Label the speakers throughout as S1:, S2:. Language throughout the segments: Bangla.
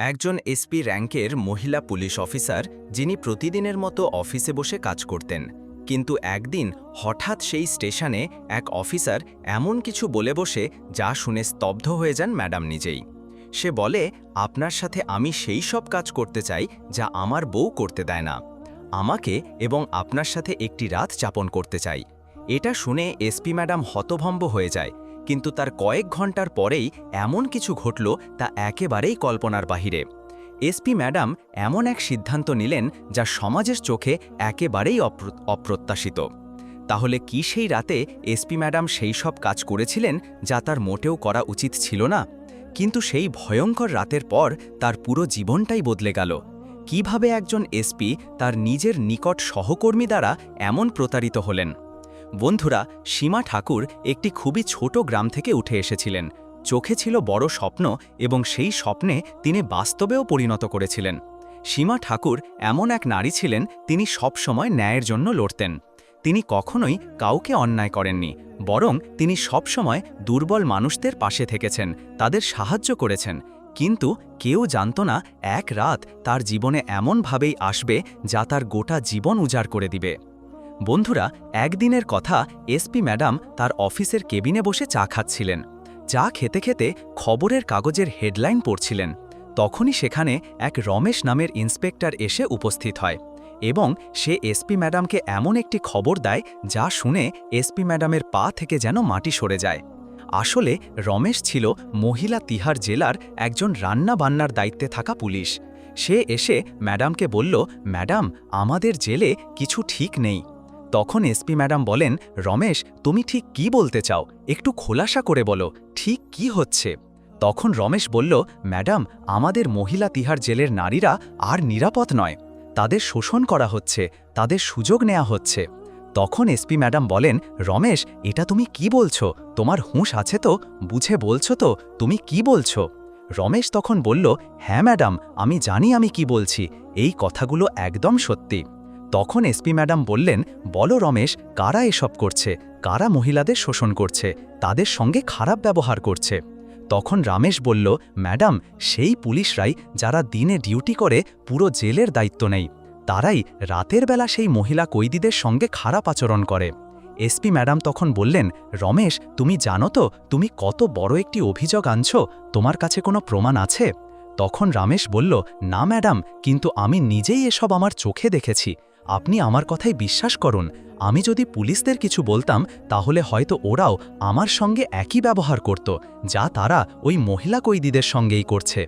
S1: একজন এসপি র্যাঙ্কের মহিলা পুলিশ অফিসার যিনি প্রতিদিনের মতো অফিসে বসে কাজ করতেন। কিন্তু একদিন হঠাৎ সেই স্টেশনে এক অফিসার এমন কিছু বলে বসে যা শুনে স্তব্ধ হয়ে যান ম্যাডাম নিজেই। সে বলে, আপনার সাথে আমি সেই সব কাজ করতে চাই যা আমার বউ করতে দেয় না। আমাকে এবং আপনার সাথে একটি রাত যাপন করতে চাই। এটা শুনে এসপি ম্যাডাম হতভম্ব হয়ে যায় কিন্তু তার কয়েক ঘণ্টার পরেই এমন কিছু ঘটল তা একেবারেই কল্পনার বাহিরে। এসপি ম্যাডাম এমন এক সিদ্ধান্ত নিলেন যা সমাজের চোখে একেবারেই অপ্রত্যাশিত। তাহলে কি সেই রাতে এসপি ম্যাডাম সেই সব কাজ করেছিলেন যা তার মোটেও করা উচিত ছিল না? কিন্তু সেই ভয়ঙ্কর রাতের পর তার পুরো জীবনটাই বদলে গেল। কীভাবে একজন এসপি তার নিজের নিকট সহকর্মী দ্বারা এমন প্রতারিত হলেন? বন্ধুরা, সীমা ঠাকুর একটি খুবই ছোট গ্রাম থেকে উঠে এসেছিলেন। চোখে ছিল বড় স্বপ্ন এবং সেই স্বপ্নে তিনি বাস্তবেও পরিণত করেছিলেন। সীমা ঠাকুর এমন এক নারী ছিলেন, তিনি সবসময় ন্যায়ের জন্য লড়তেন। তিনি কখনোই কাউকে অন্যায় করেননি, বরং তিনি সবসময় দুর্বল মানুষদের পাশে থেকেছেন, তাদের সাহায্য করেছেন। কিন্তু কেউ জানত না, এক রাত তার জীবনে এমনভাবেই আসবে যা তার গোটা জীবন উজাড় করে দিবে। বন্ধুরা, একদিনের কথা এসপি ম্যাডাম তার অফিসের কেবিনে বসে চা খাচ্ছিলেন। চা খেতে খেতে খবরের কাগজের হেডলাইন পড়ছিলেন। তখনই সেখানে এক রমেশ নামের ইন্সপেক্টর এসে উপস্থিত হয় এবং সে এসপি ম্যাডামকে এমন একটি খবর দেয় যা শুনে এসপি ম্যাডামের পা থেকে যেন মাটি সরে যায়। আসলে রমেশ ছিল মহিলা তিহার জেলার একজন রান্না বান্নার দায়িত্বে থাকা পুলিশ। সে এসে ম্যাডামকে বলল, ম্যাডাম, আমাদের জেলে কিছু ঠিক নেই। তখন এসপি ম্যাডাম বলেন, রমেশ, তুমি ঠিক কি বলতে চাও? একটু খোলাসা করে বলো, ঠিক কি হচ্ছে? তখন রমেশ বলল, ম্যাডাম, আমাদের মহিলা তিহার জেলের নারীরা আর নিরাপদ নয়। তাদের শোষণ করা হচ্ছে, তাদের সুযোগ নেওয়া হচ্ছে। তখন এসপি ম্যাডাম বলেন, রমেশ, এটা তুমি কি বলছো? তোমার হুঁশ আছে তো? বুঝে বলছো তো? তুমি কি বলছো? রমেশ তখন বলল হ্যাঁ ম্যাডাম, আমি জানি আমি কি বলছি। এই কথাগুলো একদম সত্যি। তখন এসপি ম্যাডাম বললেন, বলো রমেশ, কারা এসব করছে? কারা মহিলাদের শোষণ করছে? তাদের সঙ্গে খারাপ ব্যবহার করছে? তখন রামেশ বলল, ম্যাডাম, সেই পুলিশরাই যারা দিনে ডিউটি করে পুরো জেলের দায়িত্ব নেই। তারাই রাতের বেলা সেই মহিলা কৈদিদের সঙ্গে খারাপ আচরণ করে। এসপি ম্যাডাম তখন বললেন, রমেশ, তুমি জানো তো, তুমি কত বড় একটি অভিযোগ আনছ? তোমার কাছে কোনো প্রমাণ আছে? তখন রামেশ বলল, না ম্যাডাম, কিন্তু আমি নিজেই এসব আমার চোখে দেখেছি। আপনি আমার কথাই বিশ্বাস করুন, আমি যদি পুলিশদের কিছু বলতাম, তাহলে হয়তো ওরাও আমার সঙ্গে একই ব্যবহার করত, যা তারা ওই মহিলা কৈদিদের সঙ্গেই করছে।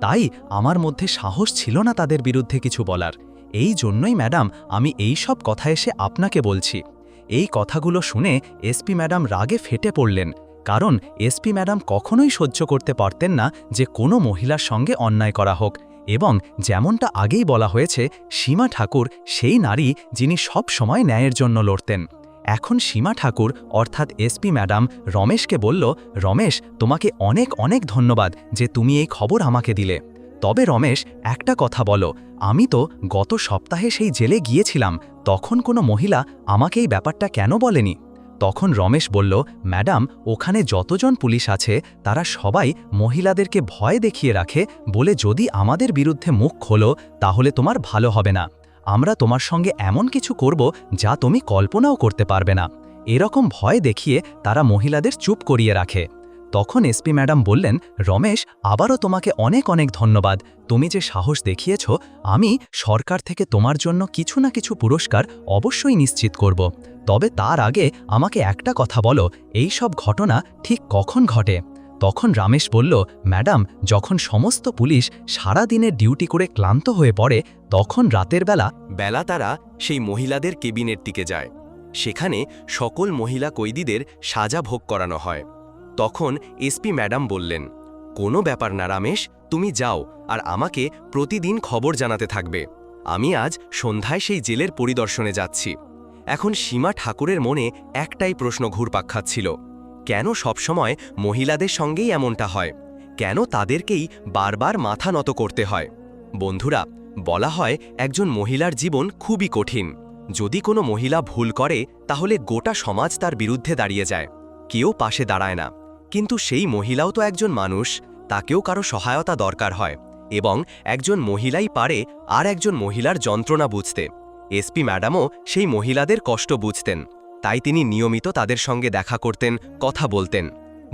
S1: তাই আমার মধ্যে সাহস ছিল না তাদের বিরুদ্ধে কিছু বলার। এই জন্যই, ম্যাডাম, আমি এই সব কথা এসে আপনাকে বলছি। এই কথাগুলো শুনে এসপি ম্যাডাম রাগে ফেটে পড়লেন, কারণ এসপি ম্যাডাম কখনোই সহ্য করতে পারতেন না যে কোনো মহিলার সঙ্গে অন্যায় করা হোক। এবং যেমনটা আগেই বলা হয়েছে, সীমা ঠাকুর সেই নারী যিনি সব সময় ন্যায়ের জন্য লড়তেন। এখন সীমা ঠাকুর, অর্থাৎ এসপি ম্যাডাম রমেশকে বলল, রমেশ, তোমাকে অনেক অনেক ধন্যবাদ যে তুমি এই খবর আমাকে দিলে। তবে রমেশ, একটা কথা বলো, আমি তো গত সপ্তাহে সেই জেলে গিয়েছিলাম, তখন কোনো মহিলা আমাকে এই ব্যাপারটা কেন বলেনি? তখন রমেশ বলল, ম্যাডাম, ওখানে যতজন পুলিশ আছে, তারা সবাই মহিলাদেরকে ভয় দেখিয়ে রাখে বলে যদি আমাদের বিরুদ্ধে মুখ খোলো, তাহলে তোমার ভালো হবে না। আমরা তোমার সঙ্গে এমন কিছু করব যা তুমি কল্পনাও করতে পারবে না। এরকম ভয় দেখিয়ে তারা মহিলাদের চুপ করিয়ে রাখে। তখন এসপি ম্যাডাম বললেন, রমেশ, আবারও তোমাকে অনেক অনেক ধন্যবাদ। তুমি যে সাহস দেখিয়েছ, আমি সরকার থেকে তোমার জন্য কিছু না কিছু পুরস্কার অবশ্যই নিশ্চিত করব। তবে তার আগে আমাকে একটা কথা বলো, এই সব ঘটনা ঠিক কখন ঘটে? তখন রামেশ বলল, ম্যাডাম, যখন সমস্ত পুলিশ সারা দিনের ডিউটি করে ক্লান্ত হয়ে পড়ে, তখন রাতের বেলা বেলা তারা সেই মহিলাদের কেবিনের দিকে যায়। সেখানে সকল মহিলা কৈদিদের সাজা ভোগ করানো হয়। তখন এসপি ম্যাডাম বললেন, কোনো ব্যাপার না রামেশ, তুমি যাও আর আমাকে প্রতিদিন খবর জানাতে থাকবে। আমি আজ সন্ধ্যায় সেই জেলের পরিদর্শনে যাচ্ছি। এখন সীমা ঠাকুরের মনে একটাই প্রশ্ন ঘুরপাক খাচ্ছিল। কেন সবসময় মহিলাদের সঙ্গেই এমনটা হয়? কেন তাদেরকেই বারবার মাথা নত করতে হয়? বন্ধুরা, বলা হয় একজন মহিলার জীবন খুবই কঠিন। যদি কোনো মহিলা ভুল করে, তাহলে গোটা সমাজ তার বিরুদ্ধে দাঁড়িয়ে যায়। কেউ পাশে দাঁড়ায় না। কিন্তু সেই মহিলাও তো একজন মানুষ, তাকেও কারও সহায়তা দরকার হয়।
S2: এবং একজন মহিলাই পারে আর একজন মহিলার যন্ত্রণা বুঝতে। এসপি ম্যাডামও সেই মহিলাদের কষ্ট বুঝতেন, তাই তিনি নিয়মিত তাদের সঙ্গে দেখা করতেন, কথা বলতেন।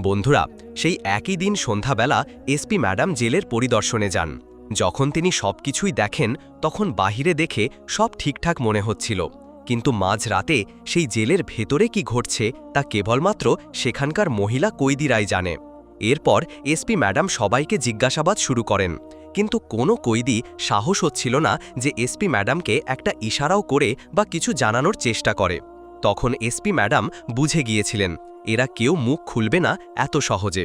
S2: বন্ধুরা, সেই একই দিন সন্ধ্যাবেলা এসপি ম্যাডাম জেলের পরিদর্শনে যান। যখন তিনি সবকিছুই দেখেন, তখন বাহিরে দেখে সব ঠিকঠাক মনে হচ্ছিল। কিন্তু মাঝ রাতে সেই জেলের ভেতরে কি ঘটছে, তা কেবলমাত্র সেখানকার মহিলা কৈদিরাই জানে। এরপর এসপি ম্যাডাম সবাইকে জিজ্ঞাসাবাদ শুরু করেন। কিন্তু কোনো কৈদি সাহস হচ্ছিল না যে এসপি ম্যাডামকে একটা ইশারাও করে বা কিছু জানানোর চেষ্টা করে। তখন এসপি ম্যাডাম বুঝে গিয়েছিলেন, এরা কেউ মুখ খুলবে না এত সহজে।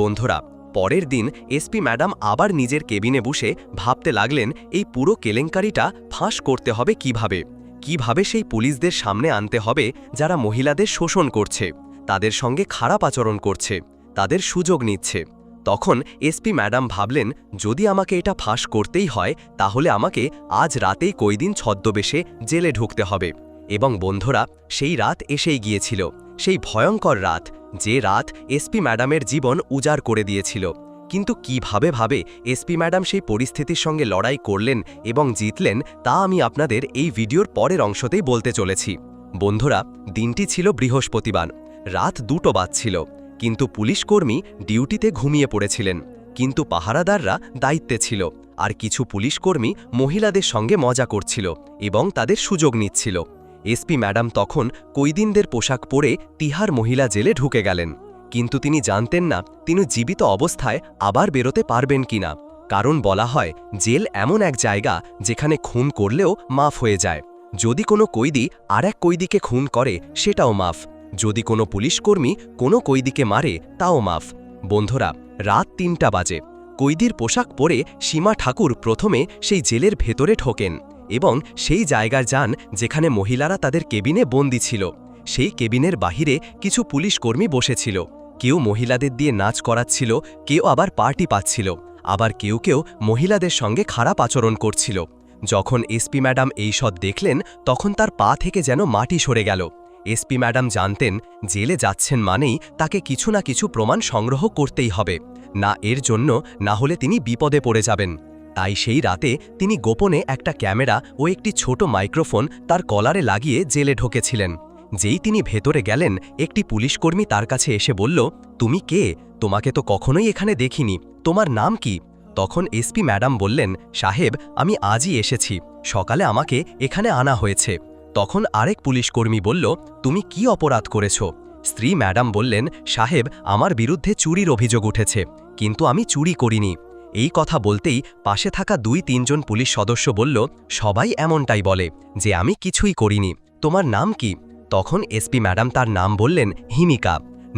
S2: বন্ধুরা, পরের দিন এসপি ম্যাডাম আবার নিজের কেবিনে বসে ভাবতে লাগলেন, এই পুরো কেলেঙ্কারিটা ফাঁস করতে হবে কীভাবে? কীভাবে সেই পুলিশদের সামনে আনতে হবে যারা মহিলাদের শোষণ করছে, তাদের সঙ্গে খারাপ আচরণ করছে, তাদের সুযোগ নিচ্ছে? তখন এসপি ম্যাডাম ভাবলেন, যদি আমাকে এটা ফাঁস করতেই হয়, তাহলে আমাকে আজ রাতেই কইদিন ছদ্মবেশে জেলে ঢুকতে হবে। এবং বন্ধুরা, সেই রাত এসেই গিয়েছিল, সেই ভয়ঙ্কর রাত, যে রাত এসপি ম্যাডামের জীবন উজাড় করে দিয়েছিল। কিন্তু কীভাবে ভাবে এসপি ম্যাডাম সেই পরিস্থিতির সঙ্গে লড়াই করলেন এবং জিতলেন, তা আমি আপনাদের এই ভিডিওর পরের অংশতেই বলতে চলেছি। বন্ধুরা, দিনটি ছিল বৃহস্পতিবার, রাত দুটো বাজছিল। কিন্তু পুলিশ কর্মী ডিউটিতে ঘুমিয়ে পড়েছিলেন। কিন্তু পাহারাদাররা দায়িত্বে ছিল আর কিছু পুলিশ কর্মী মহিলাদের সঙ্গে মজা করছিল এবং তাদের সুযোগ নিচ্ছিল। এসপি ম্যাডাম তখন কৈদিনদের পোশাক পরে তিহার মহিলা জেলে ঢুকে গেলেন। কিন্তু তিনি জানতেন না তিনি জীবিত অবস্থায় আবার বেরোতে পারবেন কিনা। কারণ বলা হয়, জেল এমন এক জায়গা যেখানে খুন করলেও মাফ হয়ে যায়। যদি কোনো কৈদি আর এক কৈদিকে খুন করে, সেটাও মাফ। যদি কোনো পুলিশকর্মী কোনো কৈদিকে মারে, তাও মাফ। বন্ধুরা, রাত তিনটা বাজে। কৈদির পোশাক পরে সীমা ঠাকুর প্রথমে সেই জেলের ভেতরে ঠোকেন এবং সেই জায়গায় যান যেখানে মহিলারা তাদের কেবিনে বন্দি ছিল। সেই কেবিনের বাহিরে কিছু পুলিশ কর্মী বসেছিল। কেউ মহিলাদের দিয়ে নাচ করাচ্ছিল, কেউ আবার পার্টি পাচ্ছিল। আবার কেউ কেউ মহিলাদের সঙ্গে খারাপ আচরণ করছিল। যখন এসপি ম্যাডাম এই এইসব দেখলেন, তখন তার পা থেকে যেন মাটি সরে গেল। এসপি ম্যাডাম জানতেন, জেলে যাচ্ছেন মানেই তাকে কিছু না কিছু প্রমাণ সংগ্রহ করতেই হবে। না এর জন্য, না হলে তিনি বিপদে পড়ে যাবেন। তাই সেই রাতে তিনি গোপনে একটা ক্যামেরা ও একটি ছোট মাইক্রোফোন তার কলারে লাগিয়ে জেলে ঢোকেছিলেন। যেই তিনি ভেতরে গেলেন, একটি পুলিশকর্মী তার কাছে এসে বলল, তুমি কে? তোমাকে তো কখনোই এখানে দেখিনি। তোমার নাম কি? তখন এসপি ম্যাডাম বললেন, সাহেব, আমি আজই এসেছি। সকালে আমাকে এখানে আনা হয়েছে। তখন আরেক পুলিশকর্মী বলল, তুমি কি অপরাধ করেছ? স্ত্রী ম্যাডাম বললেন, সাহেব, আমার বিরুদ্ধে চুরির অভিযোগ উঠেছে, কিন্তু আমি চুরি করিনি। এই কথা বলতেই পাশে থাকা দুই তিনজন পুলিশ সদস্য বলল, সবাই এমনটাই বলে যে আমি কিছুই করিনি। তোমার নাম কি? তখন এসপি ম্যাডাম তার নাম বললেন, হিমিকা।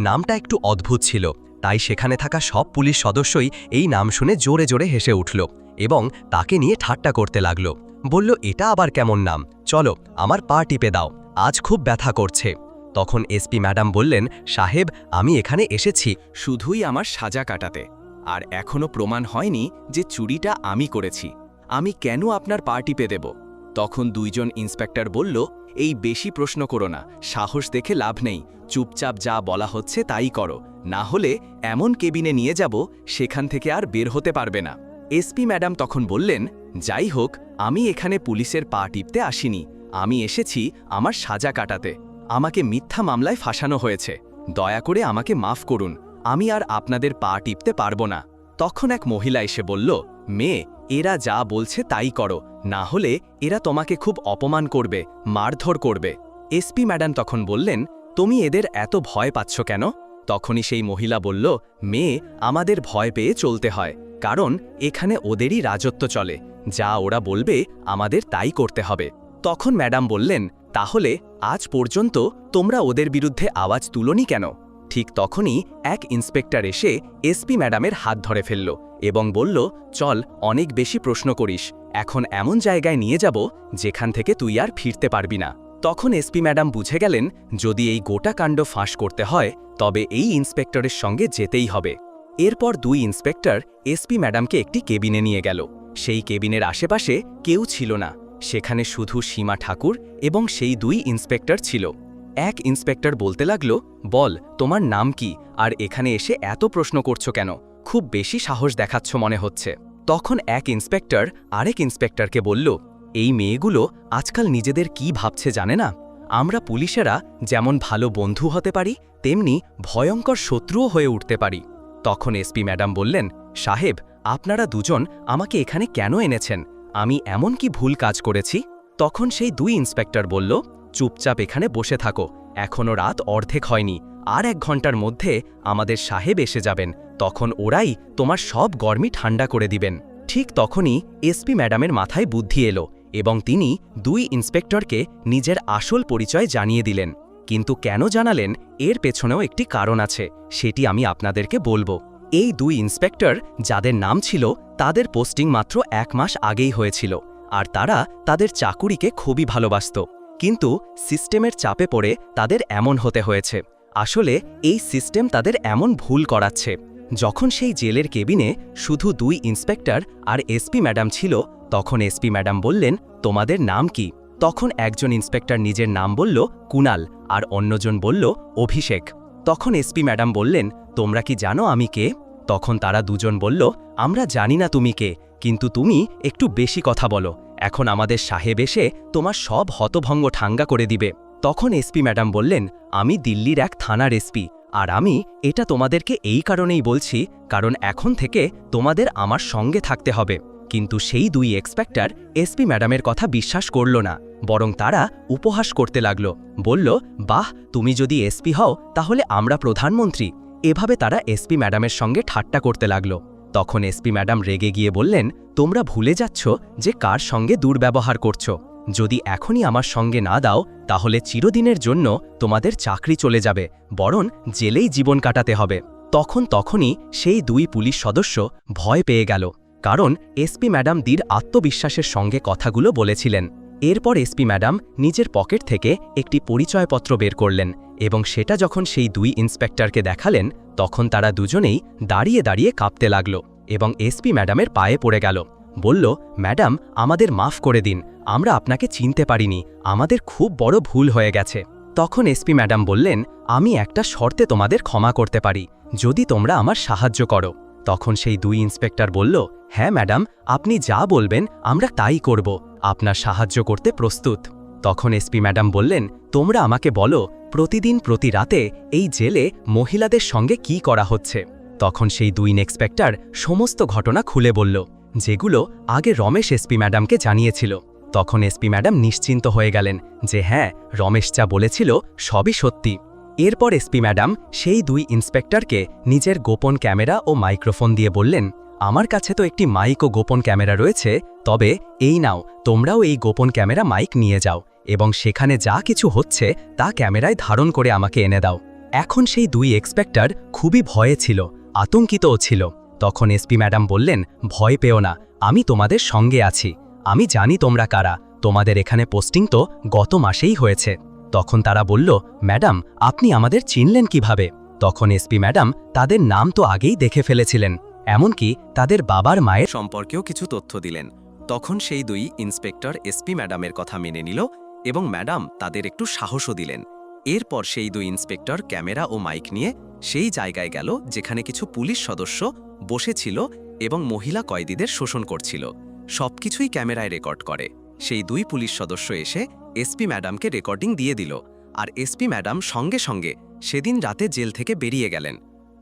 S2: নামটা একটু অদ্ভুত ছিল, তাই সেখানে থাকা সব পুলিশ সদস্যই এই নাম শুনে জোরে জোরে হেসে উঠল এবং তাকে নিয়ে ঠাট্টা করতে লাগল। বলল, এটা আবার কেমন নাম? চলো, আমার পা টিপে দাও। আজ খুব ব্যথা করছে। তখন এসপি ম্যাডাম বললেন, সাহেব, আমি এখানে এসেছি,
S1: শুধুই আমার সাজা কাটাতে। আর এখনও প্রমাণ হয়নি যে চুরিটা আমি করেছি। আমি কেন আপনার পা টিপে দেব? তখন দুইজন ইন্সপেক্টর বলল, এই বেশি প্রশ্ন করো না, সাহস দেখে লাভ নেই। চুপচাপ যা বলা হচ্ছে তাই করো। না হলে এমন কেবিনে নিয়ে যাব, সেখান থেকে আর বের হতে পারবে না। এসপি ম্যাডাম তখন বললেন, যাই হোক, আমি এখানে পুলিশের পা টিপতে আসিনি। আমি এসেছি আমার সাজা কাটাতে। আমাকে মিথ্যা মামলায় ফাঁসানো হয়েছে। দয়া করে আমাকে মাফ করুন। আমি আর আপনাদের পা টিপতে পারব না। তখন এক মহিলা এসে বলল, মেয়ে, এরা যা বলছে তাই করো। না হলে এরা তোমাকে খুব অপমান করবে, মারধর করবে। এসপি ম্যাডাম তখন বললেন, তুমি এদের এত ভয় পাচ্ছ কেন? তখনই সেই মহিলা বলল, মেয়ে, আমাদের ভয় পেয়ে চলতে হয়। কারণ এখানে ওদেরই রাজত্ব চলে। যা ওরা বলবে, আমাদের তাই করতে হবে। তখন ম্যাডাম বললেন, তাহলে আজ পর্যন্ত তোমরা ওদের বিরুদ্ধে আওয়াজ তুলনি কেন? ঠিক তখনই এক ইন্সপেক্টর এসে এসপি ম্যাডামের হাত ধরে ফেলল এবং বলল, চল, অনেক বেশি প্রশ্ন করিস। এখন এমন জায়গায় নিয়ে যাব, যেখান থেকে তুই আর ফিরতে পারবি না। তখন এসপি ম্যাডাম বুঝে গেলেন, যদি এই গোটা কাণ্ড ফাঁস করতে হয়, তবে এই ইন্সপেক্টরের সঙ্গে যেতেই হবে। এরপর দুই ইন্সপেক্টর এসপি ম্যাডামকে একটি কেবিনে নিয়ে গেল। সেই কেবিনের আশেপাশে কেউ ছিল না। সেখানে শুধু সীমা ঠাকুর এবং সেই দুই ইন্সপেক্টর ছিল। এক ইন্সপেক্টর বলতে লাগল, বল, তোমার নাম কি? আর এখানে এসে এত প্রশ্ন করছ কেন? খুব বেশি সাহস দেখাচ্ছ মনে হচ্ছে।
S2: তখন এক ইন্সপেক্টর আরেক ইন্সপেক্টরকে বলল, এই মেয়েগুলো আজকাল নিজেদের কি ভাবছে জানে না? আমরা পুলিশেরা যেমন ভালো বন্ধু হতে পারি, তেমনি ভয়ঙ্কর শত্রুও হয়ে উঠতে পারি। তখন এসপি ম্যাডাম বললেন, সাহেব, আপনারা দুজন আমাকে এখানে কেন এনেছেন? আমি এমন কি ভুল কাজ করেছি? তখন সেই দুই ইন্সপেক্টর বলল, চুপচাপ এখানে বসে থাকো এখনও রাত অর্ধেক হয়নি, আর এক ঘণ্টার মধ্যে আমাদের সাহেব এসে যাবেন, তখন ওরাই তোমার সব গরমি ঠান্ডা করে দিবেন। ঠিক তখনই এসপি ম্যাডামের মাথায় বুদ্ধি এলো এবং তিনি দুই ইন্সপেক্টরকে নিজের আসল পরিচয় জানিয়ে দিলেন। কিন্তু কেন জানালেন এর পেছনেও একটি কারণ আছে, সেটি আমি আপনাদেরকে বলব। এই দুই ইন্সপেক্টর, যাদের নাম ছিল, তাদের পোস্টিং মাত্র এক মাস আগেই হয়েছিল, আর তারা তাদের চাকুরিকে খুবই ভালোবাসত। কিন্তু সিস্টেমের চাপে পড়ে তাদের এমন হতে হয়েছে। আসলে এই সিস্টেম তাদের এমন ভুল করাচ্ছে। যখন সেই জেলের কেবিনে শুধু দুই ইন্সপেক্টর আর এসপি ম্যাডাম ছিল, তখন এসপি ম্যাডাম বললেন, তোমাদের নাম কি? তখন একজন ইন্সপেক্টর নিজের নাম বলল কুনাল আর অন্যজন বলল অভিষেক। তখন এসপি ম্যাডাম বললেন, তোমরা কি জানো আমি কে? তখন তারা দুজন বলল, আমরা জানি না তুমি কে, কিন্তু তুমি একটু বেশি কথা বলো। এখন আমাদের সাহেব এসে তোমার সব হতভঙ্গ ঠাঙ্গা করে দিবে। তখন এসপি ম্যাডাম বললেন, আমি দিল্লির এক থানার এসপি, আর আমি এটা তোমাদেরকে এই কারণেই বলছি, কারণ এখন থেকে তোমাদের আমার সঙ্গে থাকতে হবে। কিন্তু সেই দুই এক্সপেক্টার এসপি ম্যাডামের কথা বিশ্বাস করল না, বরং তারা উপহাস করতে লাগল। বলল, বাহ, তুমি যদি এসপি হও, তাহলে আমরা প্রধানমন্ত্রী। এভাবে তারা এসপি ম্যাডামের সঙ্গে ঠাট্টা করতে লাগল। তখন এসপি ম্যাডাম রেগে গিয়ে বললেন, তোমরা ভুলে যাচ্ছ যে কার সঙ্গে দুর্ব্যবহার করছ। যদি এখনই আমার সঙ্গে না দাও, তাহলে চিরদিনের জন্য তোমাদের চাকরি চলে যাবে, বরং জেলেই জীবন কাটাতে হবে। তখন তখনই সেই দুই পুলিশ সদস্য ভয় পেয়ে গেল। কারণ এসপি ম্যাডাম দীর আত্মবিশ্বাসের সঙ্গে কথাগুলো বলেছিলেন। এরপর এসপি ম্যাডাম নিজের পকেট থেকে একটি পরিচয়পত্র বের করলেন এবং সেটা যখন সেই দুই ইন্সপেক্টরকে দেখালেন, তখন তারা দুজনেই দাঁড়িয়ে দাঁড়িয়ে কাঁপতে লাগল এবং এসপি ম্যাডামের পায়ে পড়ে গেল। বলল, ম্যাডাম, আমাদের মাফ করে দিন, আমরা আপনাকে চিনতে পারিনি, আমাদের খুব বড় ভুল হয়ে গেছে। তখন এসপি ম্যাডাম বললেন, আমি একটা শর্তে তোমাদের ক্ষমা করতে পারি, যদি তোমরা আমার সাহায্য করো। তখন সেই দুই ইন্সপেক্টর বলল হ্যাঁ ম্যাডাম, আপনি যা বলবেন, আমরা তাই করব। আপনার সাহায্য করতে প্রস্তুত। তখন এসপি ম্যাডাম বললেন, তোমরা আমাকে বলো, প্রতিদিন প্রতি রাতে এই জেলে মহিলাদের সঙ্গে কি করা হচ্ছে? তখন সেই দুই ইন্সপেক্টর সমস্ত ঘটনা খুলে বলল, যেগুলো আগে রমেশ এসপি ম্যাডামকে জানিয়েছিল। তখন এসপি ম্যাডাম নিশ্চিন্ত হয়ে গেলেন যে হ্যাঁ রমেশ যা বলেছিল সবই সত্যি। এরপর এসপি ম্যাডাম সেই দুই ইন্সপেক্টরকে নিজের গোপন ক্যামেরা ও মাইক্রোফোন দিয়ে বললেন, আমার কাছে তো একটি মাইক ও গোপন ক্যামেরা রয়েছে, তবে এই নাও, তোমরাও এই গোপন ক্যামেরা মাইক নিয়ে যাও এবং সেখানে যা কিছু হচ্ছে তা ক্যামেরায় ধারণ করে আমাকে এনে দাও। এখন সেই দুই এক্সপেক্টর খুবই ভয়ে ছিল, আতঙ্কিতও ছিল। তখন এসপি ম্যাডাম বললেন, ভয় পেও না, আমি তোমাদের সঙ্গে আছি। আমি জানি তোমরা কারা। তোমাদের এখানে পোস্টিং তো গত মাসেই হয়েছে। তখন তারা বলল, ম্যাডাম, আপনি আমাদের চিনলেন কীভাবে? তখন এসপি ম্যাডাম তাদের নাম তো আগেই দেখে ফেলেছিলেন, এমনকি তাদের বাবার মায়ের
S1: সম্পর্কেও কিছু তথ্য দিলেন। তখন সেই দুই ইন্সপেক্টর এসপি ম্যাডামের কথা মেনে নিল এবং ম্যাডাম তাদের একটু সাহসও দিলেন। এরপর সেই দুই ইন্সপেক্টর ক্যামেরা ও মাইক নিয়ে সেই জায়গায় গেল যেখানে কিছু পুলিশ সদস্য বসেছিল এবং মহিলা কয়েদিদের শোষণ করছিল। সবকিছুই ক্যামেরায় রেকর্ড করে। সেই দুই পুলিশ সদস্য এসে এসপি ম্যাডামকে রেকর্ডিং দিয়ে দিল আর এসপি ম্যাডাম সঙ্গে সঙ্গে সেদিন রাতে জেল থেকে বেরিয়ে গেলেন।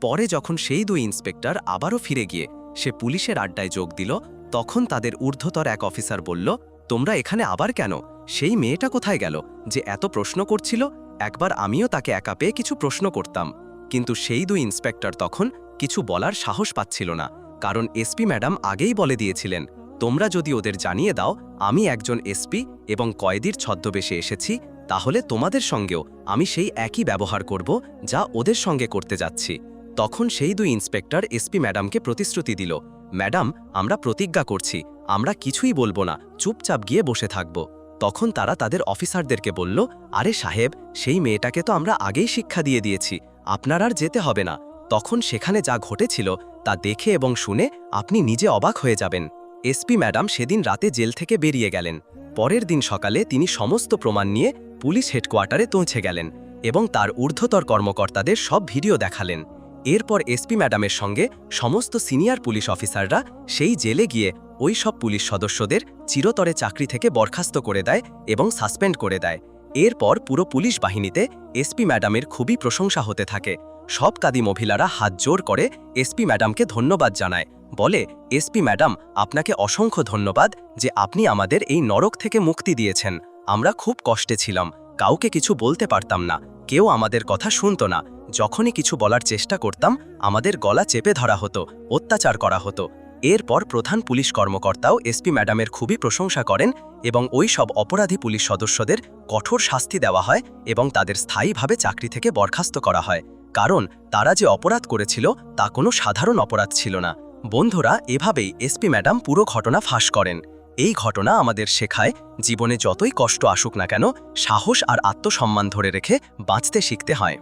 S1: পরে যখন সেই দুই ইন্সপেক্টর আবারও ফিরে গিয়ে সে পুলিশের আড্ডায় যোগ দিল, তখন তাদের ঊর্ধ্বতর এক অফিসার বলল, তোমরা এখানে আবার কেন? সেই মেয়েটা কোথায় গেল? যে এত প্রশ্ন করছিল, একবার আমিও তাকে একা পেয়ে কিছু প্রশ্ন করতাম। কিন্তু সেই দুই ইন্সপেক্টর তখন কিছু বলার সাহস পাচ্ছিল না, কারণ এসপি ম্যাডাম আগেই বলে দিয়েছিলেন তোমরা যদি ওদের জানিয়ে দাও, আমি একজন এসপি এবং কয়েদির ছদ্মবেশে এসেছি, তাহলে তোমাদের সঙ্গেও আমি সেই একই ব্যবহার করব যা ওদের সঙ্গে করতে যাচ্ছি। তখন সেই দুই ইন্সপেক্টর এসপি ম্যাডামকে প্রতিশ্রুতি দিল, ম্যাডাম, আমরা প্রতিজ্ঞা করছি, আমরা কিছুই বলব না, চুপচাপ গিয়ে বসে থাকব। তখন তারা তাদের অফিসারদেরকে বলল, আরে সাহেব, সেই মেয়েটাকে তো আমরা আগেই শিক্ষা দিয়ে দিয়েছি, আপনার আর যেতে হবে না। তখন সেখানে যা ঘটেছিল তা দেখে এবং শুনে আপনি নিজে অবাক হয়ে যাবেন। এসপি ম্যাডাম সেদিন রাতে জেল থেকে বেরিয়ে গেলেন। পরের দিন সকালে তিনি সমস্ত প্রমাণ নিয়ে পুলিশ হেডকোয়ার্টারে পৌঁছে গেলেন এবং তার ঊর্ধ্বতর কর্মকর্তাদের সব ভিডিও দেখালেন।
S2: এরপর এসপি ম্যাডামের সঙ্গে সমস্ত সিনিয়র পুলিশ অফিসাররা সেই জেলে গিয়ে ওই সব পুলিশ সদস্যদের চিরতরে চাকরি থেকে বরখাস্ত করে দেয় এবং সাসপেন্ড করে দেয়। এরপর পুরো পুলিশ বাহিনীতে এসপি ম্যাডামের খুবই প্রশংসা হতে থাকে। সব কাদি মহিলারা হাত জোর করে এসপি ম্যাডামকে ধন্যবাদ জানায়। বলে এসপি ম্যাডাম, আপনাকে অসংখ্য ধন্যবাদ যে আপনি আমাদের এই নরক থেকে মুক্তি দিয়েছেন। আমরা খুব কষ্টে ছিলাম, কাউকে কিছু বলতে পারতাম না, কেউ আমাদের কথা শুনত না। যখনই কিছু বলার চেষ্টা করতাম, আমাদের গলা চেপে ধরা হতো, অত্যাচার করা হতো। এরপর প্রধান পুলিশ কর্মকর্তাও এসপি ম্যাডামের খুবই প্রশংসা করেন এবং ওই সব অপরাধী পুলিশ সদস্যদের কঠোর শাস্তি দেওয়া হয় এবং তাদের স্থায়ীভাবে চাকরি থেকে বরখাস্ত করা হয়। কারণ, তারা যে অপরাধ করেছিল, তা কোনো সাধারণ অপরাধ ছিল না। বন্ধুরা, এভাবেই এসপি ম্যাডাম পুরো ঘটনা ফাঁস করেন। এই ঘটনা আমাদের শেখায়, জীবনে যতই কষ্ট আসুক না কেন, সাহস আর আত্মসম্মান ধরে রেখে বাঁচতে শিখতে হয়।